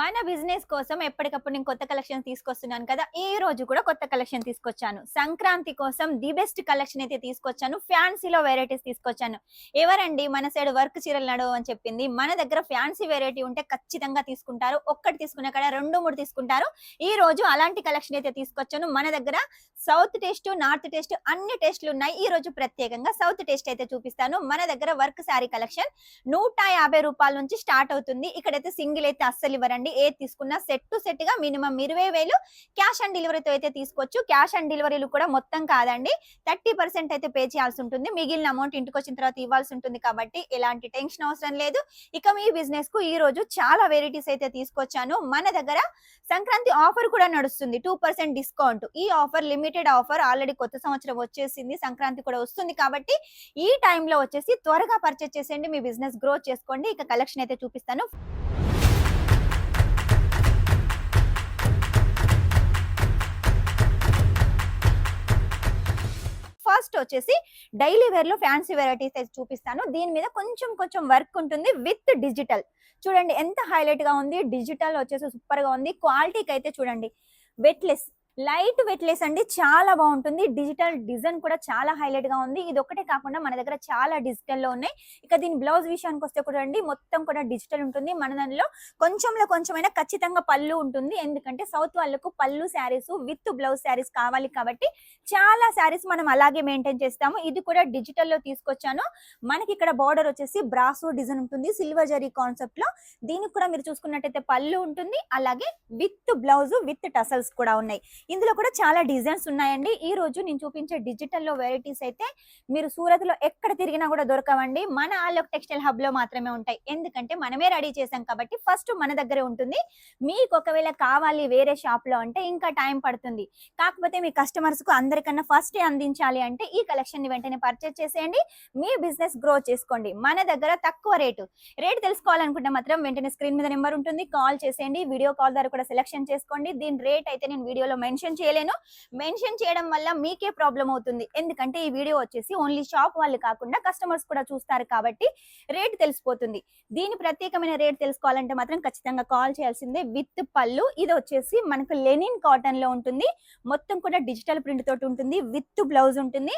మన బిజినెస్ కోసం ఎప్పటికప్పుడు నేను కొత్త కలెక్షన్ తీసుకొస్తున్నాను కదా ఈ రోజు కూడా కొత్త కలెక్షన్ తీసుకొచ్చాను. సంక్రాంతి కోసం ది బెస్ట్ కలెక్షన్ అయితే తీసుకొచ్చాను. ఫ్యాన్సీలో వెరైటీస్ తీసుకొచ్చాను. ఎవరండి మన సైడ్ వర్క్ చీరలు నడవు అని చెప్పింది? మన దగ్గర ఫ్యాన్సీ వెరైటీ ఉంటే ఖచ్చితంగా తీసుకుంటారు. ఒక్కటి తీసుకున్న కాడ రెండు మూడు తీసుకుంటారు. ఈ రోజు అలాంటి కలెక్షన్ అయితే తీసుకొచ్చాను. మన దగ్గర సౌత్ టేస్ట్ నార్త్ టేస్ట్ అన్ని టేస్ట్లు ఉన్నాయి. ఈ రోజు ప్రత్యేకంగా సౌత్ టేస్ట్ అయితే చూపిస్తాను. మన దగ్గర వర్క్ శారీ కలెక్షన్ నూట యాభై రూపాయల నుంచి స్టార్ట్ అవుతుంది. ఇక్కడైతే సింగిల్ అయితే అస్సలు ఇవ్వరండి. ఏది తీసుకున్నా సెట్ టు సెట్గా మినిమం ఇరవై వేలు క్యాష్ ఆన్ డెలివరీతో అయితే తీసుకోవచ్చు. క్యాష్ ఆన్ డెలివరీలు కూడా మొత్తం కాదండి. థర్టీ పర్సెంట్ అయితే పే చేయాల్సి ఉంటుంది. మిగిలిన అమౌంట్ ఇంటికి వచ్చిన తర్వాత ఇవ్వాల్సి ఉంటుంది కాబట్టి ఎలాంటి టెన్షన్ అవసరం లేదు. ఇక మీ బిజినెస్కు ఈ రోజు చాలా వెరైటీస్ అయితే తీసుకొచ్చాను. మన దగ్గర సంక్రాంతి ఆఫర్ కూడా నడుస్తుంది. Two percent discount. ఈ ఆఫర్ లిమిటెడ్ ఆఫర్ ఆల్రెడీ కొత్త సంవత్సరం వచ్చేసింది. సంక్రాంతి కూడా వస్తుంది కాబట్టి ఈ టైంలో వచ్చేసి త్వరగా పర్చేస్ చేసేయండి. మీ బిజినెస్ గ్రో చేసుకోండి. ఇక కలెక్షన్ అయితే చూపిస్తాను. ఫస్ట్ వచ్చేసి డైలీ వేర్లో ఫ్యాన్సీ వెరైటీస్ అయితే చూపిస్తాను. దీని మీద కొంచెం కొంచెం వర్క్ ఉంటుంది విత్ డిజిటల్. చూడండి ఎంత హైలైట్గా ఉంది. డిజిటల్ వచ్చేసి సూపర్గా ఉంది. క్వాలిటీకి అయితే చూడండి. వెట్లెస్ లైట్ వెట్లెస్ అండి చాలా బాగుంటుంది. డిజిటల్ డిజైన్ కూడా చాలా హైలైట్గా ఉంది. ఇది ఒకటే కాకుండా మన దగ్గర చాలా డిజిటల్లో ఉన్నాయి. ఇక దీని బ్లౌజ్ విషయానికి వస్తే కూడా అండి మొత్తం కూడా డిజిటల్ ఉంటుంది. మన దానిలో కొంచెంలో కొంచెమైనా ఖచ్చితంగా పళ్ళు ఉంటుంది. ఎందుకంటే సౌత్ వాళ్ళకు పళ్ళు శారీస్ విత్ బ్లౌజ్ శారీస్ కావాలి కాబట్టి చాలా శారీస్ మనం అలాగే మెయింటైన్ చేస్తాము. ఇది కూడా డిజిటల్లో తీసుకొచ్చాను. మనకి ఇక్కడ బార్డర్ వచ్చేసి బ్రాసో డిజైన్ ఉంటుంది. సిల్వర్ జరీ కాన్సెప్ట్లో. దీనికి కూడా మీరు చూసుకున్నట్టయితే పళ్ళు ఉంటుంది. అలాగే విత్ బ్లౌజ్ విత్ టసల్స్ కూడా ఉన్నాయి. ఇందులో కూడా చాలా డిజైన్స్ ఉన్నాయండి. ఈ రోజు నేను చూపించే డిజిటల్లో వెరైటీస్ అయితే మీరు సూరత్లో ఎక్కడ తిరిగినా కూడా దొరకవండి. మన ఆలోక్ టెక్స్టైల్ హబ్లో మాత్రమే ఉంటాయి. ఎందుకంటే మనమే రెడీ చేసాం కాబట్టి ఫస్ట్ మన దగ్గరే ఉంటుంది. మీకు ఒకవేళ కావాలి వేరే షాప్లో అంటే ఇంకా టైం పడుతుంది. కాకపోతే మీ కస్టమర్స్కు అందరికన్నా ఫస్ట్ అందించాలి అంటే ఈ కలెక్షన్ని వెంటనే పర్చేస్ చేసేయండి. మీ బిజినెస్ గ్రో చేసుకోండి. మన దగ్గర తక్కువ రేటు. రేట్ తెలుసుకోవాలనుకుంటే మాత్రం వెంటనే స్క్రీన్ మీద నెంబర్ ఉంటుంది. కాల్ చేసేయండి. వీడియో కాల్ ద్వారా కూడా సెలెక్షన్ చేసుకోండి. దీని రేట్ అయితే నేను వీడియోలో మెన్షన్ చేయలేను. మెన్షన్ చేయడం వల్ల మీకే ప్రాబ్లం అవుతుంది. ఎందుకంటే ఈ వీడియో వచ్చేసి ఓన్లీ షాప్ వాళ్ళు కాకుండా కస్టమర్స్ కూడా చూస్తారు కాబట్టి రేట్ తెలిసిపోతుంది. దీని ప్రత్యేకమైన రేట్ తెలుసుకోవాలంటే మాత్రం ఖచ్చితంగా కాల్ చేయాల్సిందే విత్ పళ్ళు. ఇది వచ్చేసి మనకు లెనిన్ కాటన్లో ఉంటుంది. మొత్తం కూడా డిజిటల్ ప్రింట్ తోటి ఉంటుంది. విత్ బ్లౌజ్ ఉంటుంది.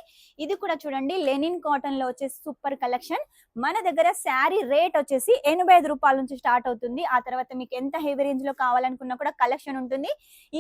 ఇది కూడా చూడండి లెనిన్ కాటన్లో వచ్చేసి సూపర్ కలెక్షన్. మన దగ్గర శారీ రేట్ వచ్చేసి ఎనభై ఐదు రూపాయల నుంచి స్టార్ట్ అవుతుంది. ఆ తర్వాత మీకు ఎంత హెవీ రేంజ్లో కావాలనుకున్నా కూడా కలెక్షన్ ఉంటుంది.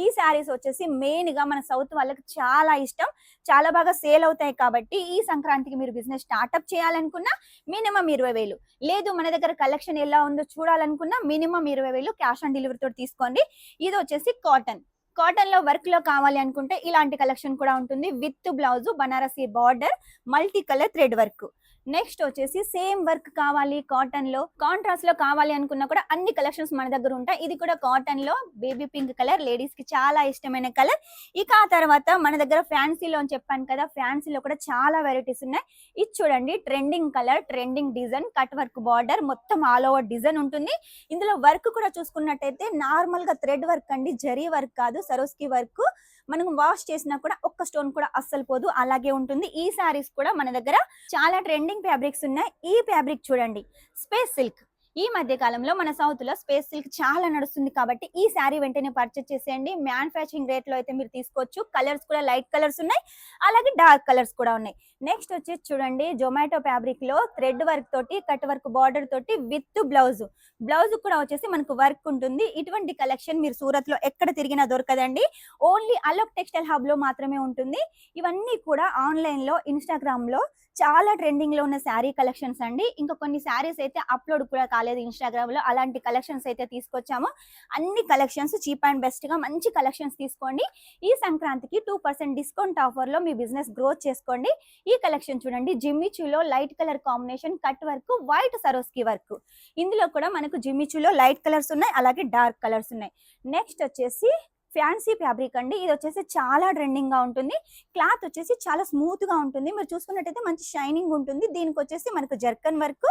ఈ శారీస్ వచ్చేసి మెయిన్గా మన సౌత్ వాళ్ళకి చాలా ఇష్టం. చాలా బాగా సేల్ అవుతాయి కాబట్టి ఈ సంక్రాంతికి మీరు బిజినెస్ స్టార్ట్అప్ చేయాలనుకున్నా మినిమం ఇరవై వేలు. లేదు మన దగ్గర కలెక్షన్ ఎలా ఉందో చూడాలనుకున్నా మినిమం ఇరవై వేలు క్యాష్ ఆన్ డెలివరీ తీసుకోండి. ఇది వచ్చేసి కాటన్ కాటన్లో వర్క్లో కావాలి అనుకుంటే ఇలాంటి కలెక్షన్ కూడా ఉంటుంది. With blouse Banarasi border multi colour thread work next వచ్చేసి సేమ్ వర్క్ కావాలి కాటన్లో. కాంట్రాస్ట్లో కావాలి అనుకున్నా కూడా అన్ని కలెక్షన్స్ మన దగ్గర ఉంటాయి. ఇది కూడా కాటన్లో. బేబీ పింక్ కలర్ లేడీస్కి చాలా ఇష్టమైన కలర్ ఇక ఆ తర్వాత మన దగ్గర ఫ్యాన్సీలో అని చెప్పాను కదా ఫ్యాన్సీలో కూడా చాలా వెరైటీస్ ఉన్నాయి. ఇది చూడండి trending colour trending design cut work border మొత్తం ఆల్ ఓవర్ డిజైన్ ఉంటుంది. ఇందులో వర్క్ కూడా చూసుకున్నట్టయితే నార్మల్గా థ్రెడ్ వర్క్ అండి జరీ వర్క్ కాదు సరోస్కి వర్క్ మనం వాష్ చేసినా కూడా ఒక్క స్టోన్ కూడా అస్సలు పోదు అలాగే ఉంటుంది. ఈ సారీస్ కూడా మన దగ్గర చాలా ట్రెండింగ్ ఫ్యాబ్రిక్స్ ఉన్నాయి. ఈ ఫ్యాబ్రిక్ చూడండి. Space silk. ఈ మధ్య కాలంలో మన సౌత్లో స్పేస్ సిల్క్ చాలా నడుస్తుంది కాబట్టి ఈ శారీ వెంటనే పర్చేస్ చేసేయండి. మ్యానుఫ్యాక్చరింగ్ రేట్లో అయితే మీరు తీసుకోవచ్చు. కలర్స్ కూడా లైట్ కలర్స్ ఉన్నాయి. అలాగే డార్క్ కలర్స్ కూడా ఉన్నాయి. నెక్స్ట్ వచ్చేసి చూడండి జొమాటో ఫ్యాబ్రిక్లో థ్రెడ్ వర్క్ తోటి కట్ వర్క్ బార్డర్ తోటి విత్ బ్లౌజ్ బ్లౌజ్ కూడా వచ్చేసి మనకు వర్క్ ఉంటుంది. ఇటువంటి కలెక్షన్ మీరు సూరత్లో ఎక్కడ తిరిగినా దొరకదండి. ఓన్లీ అలోక్ టెక్స్టైల్ హబ్లో మాత్రమే ఉంటుంది. ఇవన్నీ కూడా ఆన్లైన్లో ఇన్స్టాగ్రామ్లో చాలా ట్రెండింగ్లో ఉన్న శారీ కలెక్షన్స్ అండి. ఇంకా కొన్ని శారీస్ అయితే అప్లోడ్ కూడా కాలేదు ఇన్స్టాగ్రామ్లో అలాంటి కలెక్షన్స్ అయితే తీసుకొచ్చాము. అన్ని కలెక్షన్స్ చీప్ అండ్ బెస్ట్గా మంచి కలెక్షన్స్ తీసుకోండి. ఈ సంక్రాంతికి టూ పర్సెంట్ డిస్కౌంట్ ఆఫర్లో మీ బిజినెస్ గ్రోత్ చేసుకోండి. ఈ కలెక్షన్ చూడండి. జిమ్మిచూలో light colour combination cut work white Swarovski work. ఇందులో కూడా మనకు జిమ్మిచూలో లైట్ కలర్స్ ఉన్నాయి అలాగే డార్క్ కలర్స్ ఉన్నాయి. నెక్స్ట్ వచ్చేసి ఫ్యాన్సీ ఫ్యాబ్రిక్ అండి. ఇది వచ్చేసి చాలా ట్రెండింగ్గా ఉంటుంది. క్లాత్ వచ్చేసి చాలా స్మూత్గా ఉంటుంది. మీరు చూసుకున్నట్టయితే మంచి షైనింగ్ ఉంటుంది. దీనికి వచ్చేసి మనకు zircon work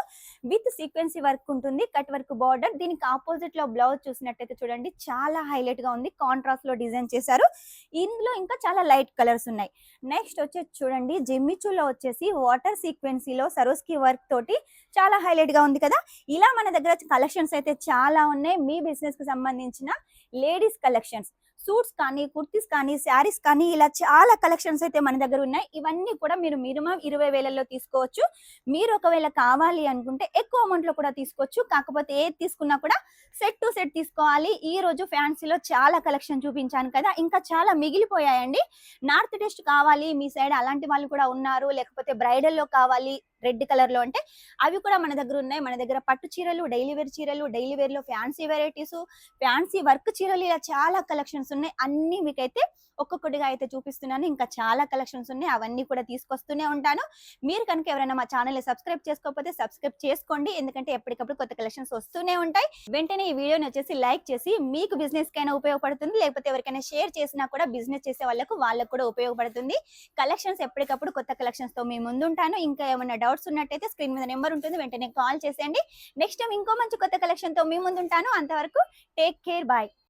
with sequence work ఉంటుంది. కట్ వర్క్ బార్డర్ దీనికి ఆపోజిట్లో బ్లౌజ్ చూసినట్టయితే చూడండి. చాలా హైలైట్గా ఉంది. కాంట్రాస్ట్లో డిజైన్ చేశారు. ఇందులో ఇంకా చాలా లైట్ కలర్స్ ఉన్నాయి. నెక్స్ట్ వచ్చేసి చూడండి. జిమ్మిచూలో వచ్చేసి వాటర్ సీక్వెన్సీలో సరోస్కి వర్క్ తోటి చాలా హైలైట్గా ఉంది కదా. ఇలా మన దగ్గర కలెక్షన్స్ అయితే చాలా ఉన్నాయి. మీ బిజినెస్కి సంబంధించిన లేడీస్ కలెక్షన్స్ సూట్స్ కానీ కుర్తీస్ కానీ శారీస్ కానీ ఇలా చాలా కలెక్షన్స్ అయితే మన దగ్గర ఉన్నాయి. ఇవన్నీ కూడా మీరు మినిమం ఇరవై వేలలో తీసుకోవచ్చు. మీరు ఒకవేళ కావాలి అనుకుంటే ఎక్కువ అమౌంట్లో కూడా తీసుకోవచ్చు. కాకపోతే ఏది తీసుకున్నా కూడా సెట్ టు సెట్ తీసుకోవాలి. ఈ రోజు ఫ్యాన్సీలో చాలా కలెక్షన్ చూపించాను కదా! ఇంకా చాలా మిగిలిపోయాయండి. నార్త్ టెస్ట్ కావాలి మీ సైడ్ అలాంటి వాళ్ళు కూడా ఉన్నారు. లేకపోతే బ్రైడల్లో కావాలి. రెడ్ కలర్లో అంటే అవి కూడా మన దగ్గర ఉన్నాయి. మన దగ్గర పట్టు చీరలు డైలీ వేర్ చీరలు డైలీ వేర్లో ఫ్యాన్సీ వెరైటీస్ ఫ్యాన్సీ వర్క్ చీరలు ఇలా చాలా కలెక్షన్స్ ఉన్నాయి. అన్ని మీకైతే ఒక్కొక్కటిగా అయితే చూపిస్తున్నాను. ఇంకా చాలా కలెక్షన్స్ ఉన్నాయి. అవన్నీ కూడా తీసుకొస్తూనే ఉంటాను. మీరు కనుక ఎవరైనా మా ఛానల్ సబ్స్క్రైబ్ చేసుకోకపోతే సబ్స్క్రైబ్ చేసుకోండి. ఎందుకంటే ఎప్పటికప్పుడు కొత్త కలెక్షన్స్ వస్తూనే ఉంటాయి. వెంటనే ఈ వీడియోని వచ్చేసి లైక్ చేసి మీకు బిజినెస్ కైనా ఉపయోగపడుతుంది. లేకపోతే ఎవరికైనా షేర్ చేసినా కూడా బిజినెస్ చేసే వాళ్ళకు వాళ్ళకు కూడా ఉపయోగపడుతుంది. కలెక్షన్స్ ఎప్పటికప్పుడు కొత్త కలెక్షన్స్తో మీ ముందుంటాను. ఇంకా ఏమైనా డౌట్స్ ఉన్నట్టయితే స్క్రీన్ మీద నెంబర్ ఉంటుంది వెంటనే కాల్ చేసేయండి. నెక్స్ట్ టైం ఇంకో మంచి కొత్త కలెక్షన్తో మీ ముందుంటాను. అంతవరకు టేక్ కేర్ బాయ్